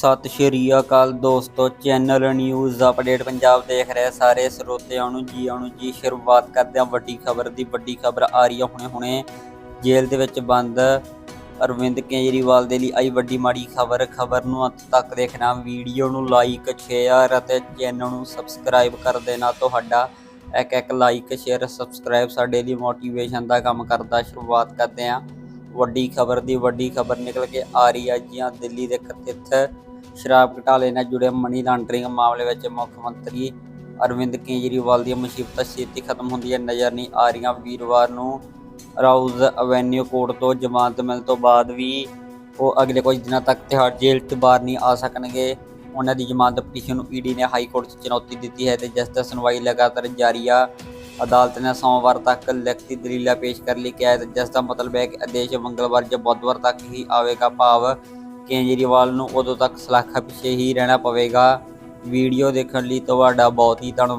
ਸਤਿ ਸ਼੍ਰੀ ਅਕਾਲ ਦੋਸਤੋ, channel news update Punjab ਦੇਖ ਰਹੇ ਸਾਰੇ ਸਰੋਤਿਆਂ ਨੂੰ ਜੀ ਆਇਆਂ ਜੀ। ਸ਼ੁਰੂਆਤ ਕਰਦੇ ਹਾਂ ਵੱਡੀ ਖਬਰ ਦੀ। ਵੱਡੀ ਖਬਰ ਆ ਰਹੀ ਹੈ ਹੁਣੇ ਹੁਣੇ। ਜੇਲ੍ਹ ਦੇ ਵਿੱਚ ਬੰਦ। ਅਰਵਿੰਦ ਕੇਜਰੀਵਾਲ ਦੇ ਲਈ ਆਈ ਵੱਡੀ ਮਾੜੀ ਖਬਰ। ਖਬਰ ਨੂੰ ਅੰਤ ਤੱਕ ਦੇਖਣਾ, ਵੀਡੀਓ ਨੂੰ ਲਾਈਕ, ਸ਼ੇਅਰ ਅਤੇ ਚੈਨਲ ਨੂੰ ਸਬਸਕ੍ਰਾਈਬ ਕਰ ਦੇਣਾ। ਤੁਹਾਡਾ ਇੱਕ ਇੱਕ ਲਾਈਕ, ਸ਼ੇਅਰ, ਸਬਸਕ੍ਰਾਈਬ ਸਾਡੇ ਲਈ ਮੋਟੀਵੇਸ਼ਨ ਦਾ ਕੰਮ ਕਰਦਾ। ਸ਼ੁਰੂਆਤ ਕਰਦੇ ਹਾਂ। ਵੱਡੀ ਖਬਰ ਦੀ ਵੱਡੀ ਖਬਰ ਨਿਕਲ ਕੇ ਆ ਰਹੀ ਹੈ ਜੀਆਂ ਦਿੱਲੀ ਦੇ ਕਥਿਤ ਸ਼ਰਾਬ ਘਟਾਲੇ ਨਾਲ ਜੁੜੇ ਮਨੀ ਲਾਂਡਰਿੰਗ ਮਾਮਲੇ ਵਿੱਚ ਮੁੱਖ ਮੰਤਰੀ ਅਰਵਿੰਦ ਕੇਜਰੀਵਾਲ ਦੀਆਂ ਮੁਸੀਬਤਾਂ ਛੇਤੀ ਖਤਮ ਹੁੰਦੀਆਂ ਨਜ਼ਰ ਨਹੀਂ ਆ ਰਹੀਆਂ। ਵੀਰਵਾਰ ਨੂੰ ਰਾਉਜ਼ ਐਵੇਨਿਊ ਕੋਰਟ ਤੋਂ ਜ਼ਮਾਨਤ ਮਿਲਣ ਤੋਂ ਬਾਅਦ ਵੀ ਉਹ ਅਗਲੇ ਕੁਝ ਦਿਨਾਂ ਤੱਕ ਤਿਹਾੜ ਜੇਲ੍ਹ ਤੋਂ ਬਾਹਰ ਨਹੀਂ ਆ ਸਕਣਗੇ। ਉਹਨਾਂ ਦੀ ਜ਼ਮਾਨਤ ਪਟੀਸ਼ਨ ਨੂੰ ਈਡੀ ਨੇ ਹਾਈ ਕੋਰਟ 'ਚ ਚੁਣੌਤੀ ਦਿੱਤੀ ਹੈ ਤੇ ਜਿਸ ਤੇ ਸੁਣਵਾਈ ਲਗਾਤਾਰ ਜਾਰੀ ਆ। ਅਦਾਲਤ ਨੇ ਸੋਮਵਾਰ ਤੱਕ ਲਿਖਤੀ ਦਲੀਲਾਂ ਪੇਸ਼ ਕਰਨ ਲਈ। ਕਿਹਾ ਜਿਸ ਦਾ ਮਤਲਬ ਹੈ ਕਿ ਆਦੇਸ਼ ਮੰਗਲਵਾਰ ਜਾਂ ਬੁੱਧਵਾਰ ਤੱਕ ਹੀ ਆਵੇਗਾ। ਭਾਵ ਕੇਜਰੀਵਾਲ ਨੂੰ ਉਦੋਂ ਤੱਕ ਸਲਾਖਾ ਪਿੱਛੇ ਹੀ ਰਹਿਣਾ ਪਵੇਗਾ। ਵੀਡੀਓ ਦੇਖਣ ਲਈ ਤੁਹਾਡਾ ਬਹੁਤ ਹੀ ਧੰਨਵਾਦ।